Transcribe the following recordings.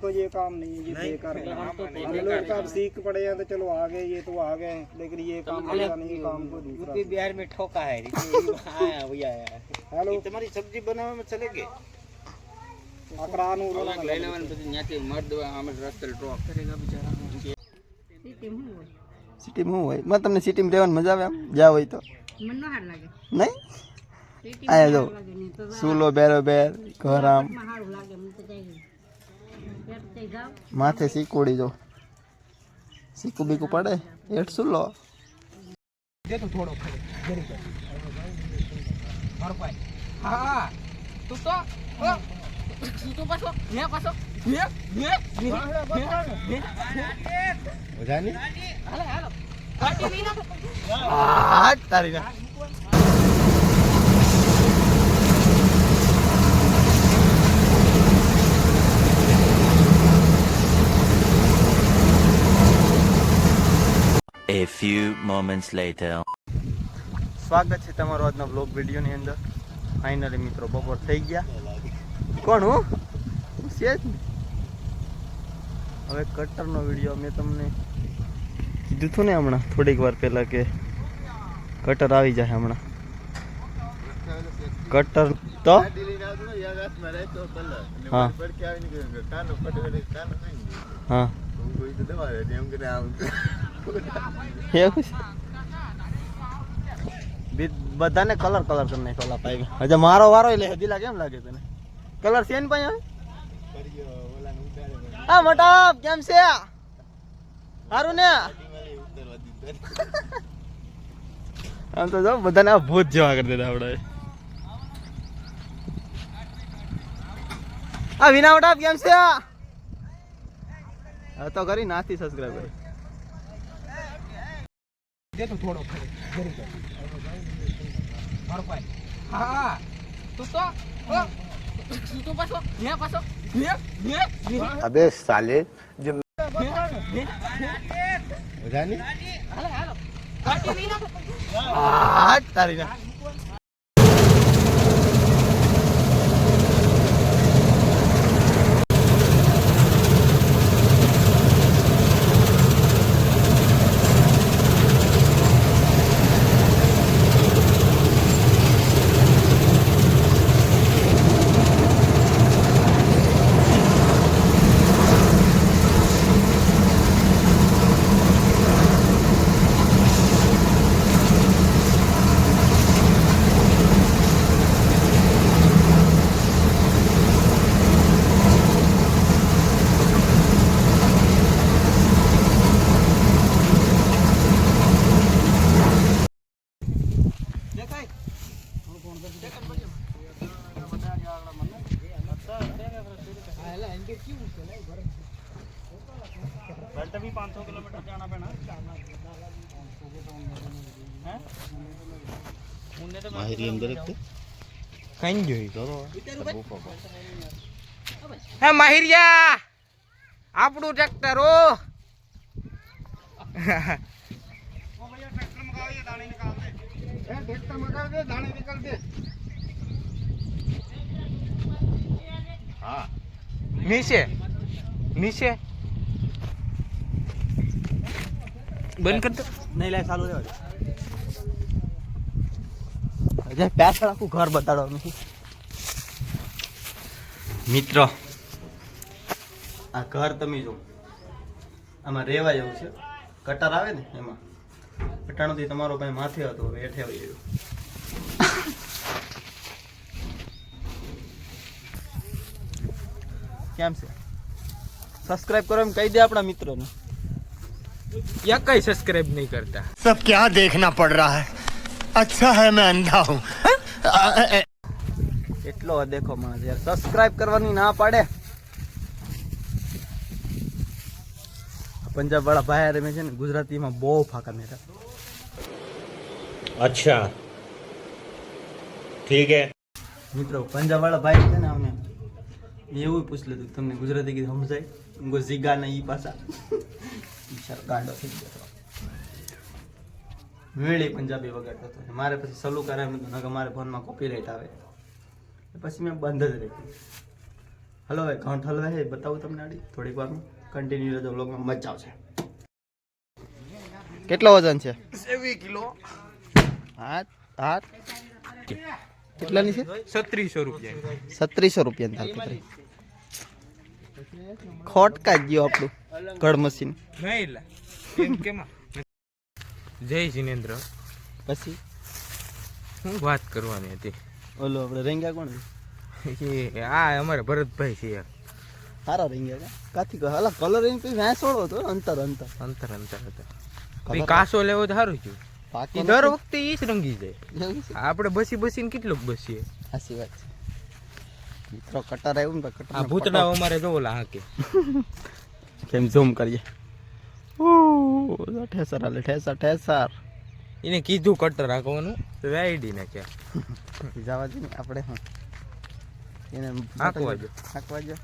तो ये काम नहीं है ये बेकार है हम लोग का अब सीख पड़े हैं तो चलो आ गए ये तो आ गए लेकिन ये काम अच्छा नहीं काम को दूसरा यूपी बिहार में ठोका है ये आया वही आया है हेलो ये तुम्हारी सब्जी बनावे में चले गए अकरान સિટીમાં શું હોય માં તમને સિટીમાં રહેવાની મજા આવે આમ જ્યાં હોય તો મને હાર લાગે નહીં પેટી આયા જો લાગે નહીં તો સૂલો બેરો બેર ઘર આમ માં સારું લાગે મને તો જાય પેટ થઈ જાવ માથે શીકુડી જો સીકું બીકું પડે? હેઠ સૂલો હા. તું તો તું આ તારી A few moments later. સ્વાગત છે તમારો આજના બ્લોગ વિડીયોની અંદર. ફાઇનલી મિત્રો બપોર થઈ ગયા. કોણ હું? છે જ હવે કટરનો વીડિયો મેં તમને કીધું હતું ને હમણાં થોડીક વાર પહેલાં કે કટર આવી જાય હમણાં. કટર તો? હા. હા. બધાને કલર કલર કરી નાખ્યો ઓલા હજુ હજે મારો વારો એટલે હજીલા કેમ લાગે તને? કલર છે ને પાઈ હવે? હા મોટા કેમ છે? સારું ને? આમ તો જો, બધાને આ ભૂત જેવા કરી દેતા આપણે આ વિના મોટા કેમ છે? તો કરી નાથી સબસ્ક્રાઈબ કરી. હા તું તો? તું પાછો. ને પાછો. ને અબે સાલે. જો હાલો હાલો. તારી ના કઈ જોઈ કરો હે માહિરિયા આપણું ટ્રેક્ટર ઓ નીચે. નીચે. બંધ કરતો નહીં લાય ચાલુ રહેવા દે. પાછળ આખું ઘર બતાડવાનું મિત્રો. આ ઘર તમે જો. આમાં રહેવા જેવું છે. કટર આવે ને એમાં. અટાણુંથી તમારો ભાઈ માથે હતો હવે હેઠે આવી ગયો. કેમ છે? સબસ્ક્રાઇબ કરો એમ કહી દે આપણા મિત્રોને. યા કઈ સબસ્ક્રાઇબ નહીં કરતા. સબ ક્યાં દેખના પડ રહા હે અચ્છા હે મેં અંધા હું એટલો દેખો માણસ યાર. સબસ્ક્રાઇબ કરવાની ના પાડે. પંજાબ વાળા ભાઈ રમે છે ને ગુજરાતીમાં બહુ ફાકા મેરા અચ્છા. ઠીક હે. મિત્રો પંજાબ વાળા ભાઈ છે ને અમને અમે એવું પૂછ લીધું કે તમને ગુજરાતી કીધું સમજાય? ઉંગો ઝીગા ના ઈ પાછા. બિચારો ગાંડો થઈ ગયો મેળે પંજાબી વગાડતો હતો. મારે પછી સલુ કરાવ્યું હતું નકર મારે ફોનમાં કોપીરાઇટ આવે. પછી મેં બંધ જ રાખ્યું હલો ભાઈ ઘઉં હલવે હે બતાવું તમને આડી? થોડીક વારમાં. કન્ટિન્યુ રહેજો વ્લોગમાં મજા આવશે. કેટલો વજન છે? સેવી કિલો. હાથ હાથ. કેટલાની છે? છત્રીસો રૂપિયા. સત્રીસો રૂપિયાની થાળ ખોટકા ગયો આપણું કળ મશીન. જય જીનેન્દ્ર. પછી? હું વાત કરવાની હતી. ઓલો આપણે રેંગ્યા કોણ આ અમારે ભરતભાઈ છે યાર. સારા રેંગ્યા કાથી કહે અલા કલર એમ કઈ વેસોડો હતો અંતર અંતર. અંતર અંતર હતો કાસો લેવો તો સારું થયું. બાકી દર વખતે એ જ રંગી જાય. આપણે બસી બસીને કેટલોક બસીએ. સાચી વાત છે. મિત્રો કટર આવ્યું ને કટર આ ભૂતડા અમારે જો ઓલા હાકે. કેમ ઝૂમ કરીએ? ઓ ઠેસર આલે ઠેસર ઠેસર. એને કીધું કટર રાખવાનું તો ને કે. જવા દે આપણે હું. એને હાકવા દો. હાકવા દો.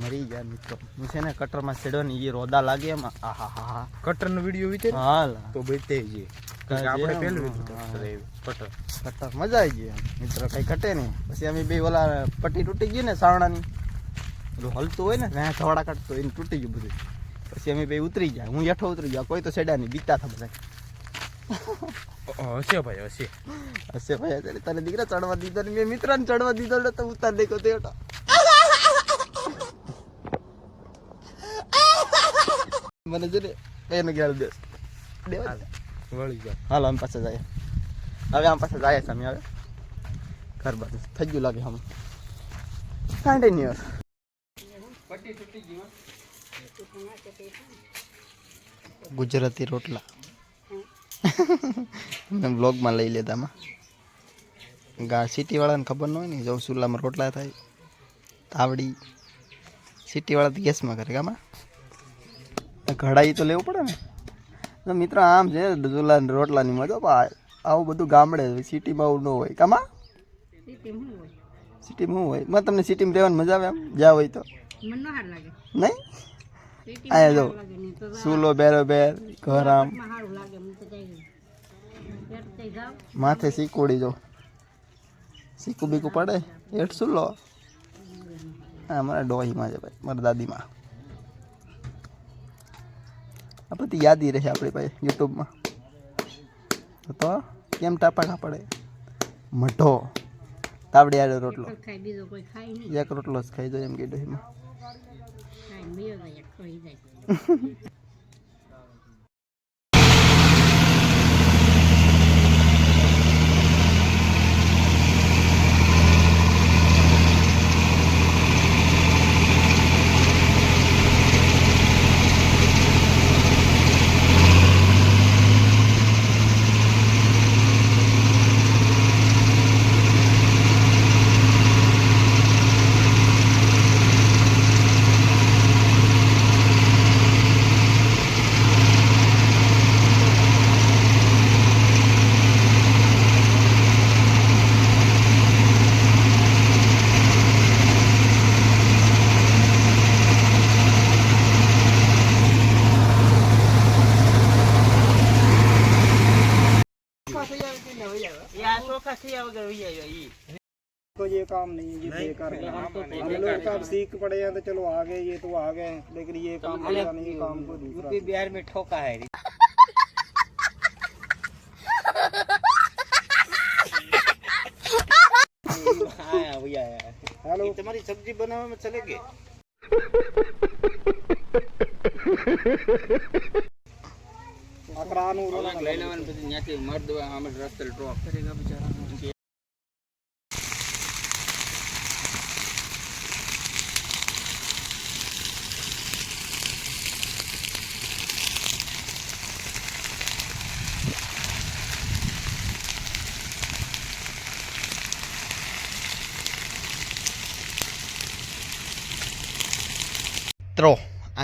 મરી ગયા મિત્રો. હું છે ને કટરમાં છેડો ને એ રોદા લાગે એમાં. આહા હા કટરનો કટર નો વીડિયો વિચાર હાલ. તો બતાવી જઈએ આપણે પહેલું હા. કટર આવ્યું, કટર કટર મજા આવી ગઈ મિત્રો કઈ ઘટે નહીં. પછી અમે બે ઓલા પટ્ટી તૂટી ગઈ ને સાવણાની. પેલું હલતું હોય ને ત્યાં ધોળા કાઢતો એને તૂટી ગયું બધું. પછી અમે બે ઉતરી ગયા. હું હેઠો ઉતરી ગયા. કોઈ તો છેડા નહીં. બીતા હતા બધા. હશે ભાઈ હશે હશે ભાઈ અત્યારે તને દીકરા ચડવા દીધો ને મેં મિત્રને ચડવા દીધો ને તો ઉતાર દેખો તે હેઠો. મને એને ગેલ દે દેવા. વળી જાય હાલો, આમ પાસે જાય હવે આમ પાસે જાય છે અમે હવે. ઘર બાજુ. થઈ ગયું લાગે હમ કન્ટિન્યુ ગુજરાતી રોટલા. મેં બ્લોગમાં લઈ લેતા આમાં. ગા સિટીવાળાને ખબર ન હોય ને જવું ચૂલામાં રોટલા થાય. તાવડી. સિટીવાળા તો ગેસમાં કરે, ગામાં. કઢાઈ તો લેવું પડે ને. મિત્રો આમ છે ચૂલા રોટલાની મજા પણ આવું બધું ગામડે સિટીમાં આવું ન હોય. કામાં? સિટીમાં શું હોય? માં તમને સિટીમાં રહેવાની મજા આવે આમ જ્યાં હોય તો. નહીં? અહીંયા જો. ચૂલો બેરો બેર ઘર આમ. માથે સીકુડી જો. સીકુ બીકું પડે? હેઠ સુલો. હા મારા ડોહીમાં છે ભાઈ મારા દાદીમાં. આ બધી યાદી રહે આપણી પાસે યુટ્યુબમાં. તો કેમ ટાપાકા પડે? મઢો. તાવડી આડો રોટલો. એક રોટલો જ ખાઈ જાય એમ કે ડોહીમાં ખાય બીજો જાય એક ખાઈ જાય तो ये काम नहीं है ये बेकार काम हम लोग का अब सीख पड़े हैं तो चलो आ गए ये तो आ गए लेकिन ये काम अच्छा नहीं है काम को दूसरा बिहार में ठोका है हेलो તમારી સબ્જી બનાવવામાં ચલે ગઈ અકરાનું રોલા લઈ લેવાનું પછી ત્યાંથી મર્દ અમે રસ્તે ડ્રોપ કરેગા બિચારા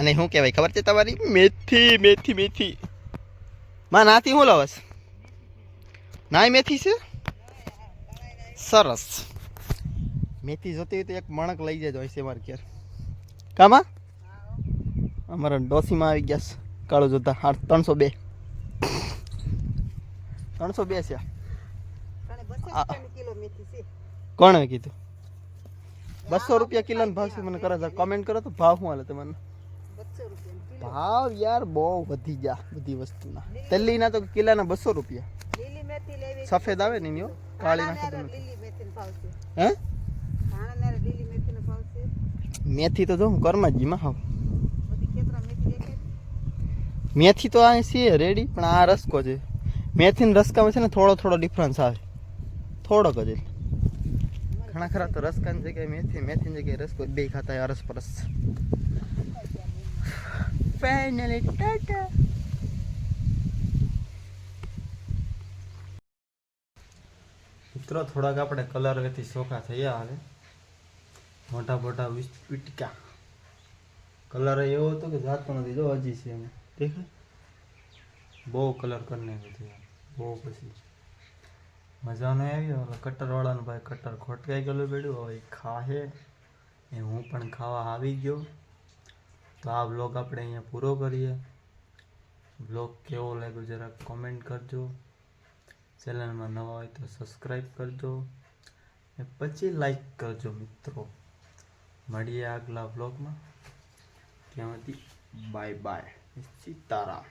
આને શું કહેવાય? ખબર છે તમારી? મેથી મેથી મેથી. માં નાથી શું લવસ નાય મેથી છે? સરસ. મેથી જોતી હોય તો એક મણક લઈ જજો હશે મારે ઘેર. કામાં? અમારા ડોસીમાં આવી ગયા છે કાળો જોતા. હા ત્રણસો બે. ત્રણસો બે છે. કોણે કીધું? બસો રૂપિયા કિલો ભાવ છે મને કરે છે કમેન્ટ કરો તો ભાવ શું હાલે તમને ભાવ યાર બહુ વધી ગયા બધી વસ્તુના. તેલીના તો કિલાના બસો રૂપિયા. મેથી સફેદ આવે ને એની કાળી ના ખબર નથી લીલી મેથી નો ભાવ છે. હે? મેથી તો જો હું કરમાં જ માં હાવ. મેથી તો અહીં છે રેડી પણ આ રસકો છે. મેથી ને રસકામાં છે ને થોડો થોડો ડિફરન્સ આવે. થોડોક જ એટલે. ઘણા ખરા તો રસકાની જગ્યાએ મેથી મેથીની જગ્યાએ રસકો બે ખાતા અરસ પરસ ફાઇનલી ટાટા મિત્રો, થોડાક આપણે કલર વેથી ચોખા થયા હવે મોટા મોટા વિટકા કલર એવો હતો કે જાતો નથી. જો, હજી છે એમ. દેખાય? બહુ કલર કરી નાખ્યો બહુ પછી. મજા નહીં હવે કટરવાળાનું ભાઈ કટર ખોટકાઈ ગયેલું પડ્યું હવે ખાહે. એ હું પણ ખાવા આવી ગયો. તો આ બ્લોગ આપણે અહીંયા પૂરો કરીએ. બ્લોગ કેવો લાગ્યો જરાક કોમેન્ટ કરજો. ચેનલમાં નવા હોય તો સબસ્ક્રાઈબ કરજો. ને પછી લાઈક કરજો મિત્રો. મળીએ આગલા બ્લોગમાં ત્યાંથી બાય બાય સીતારામ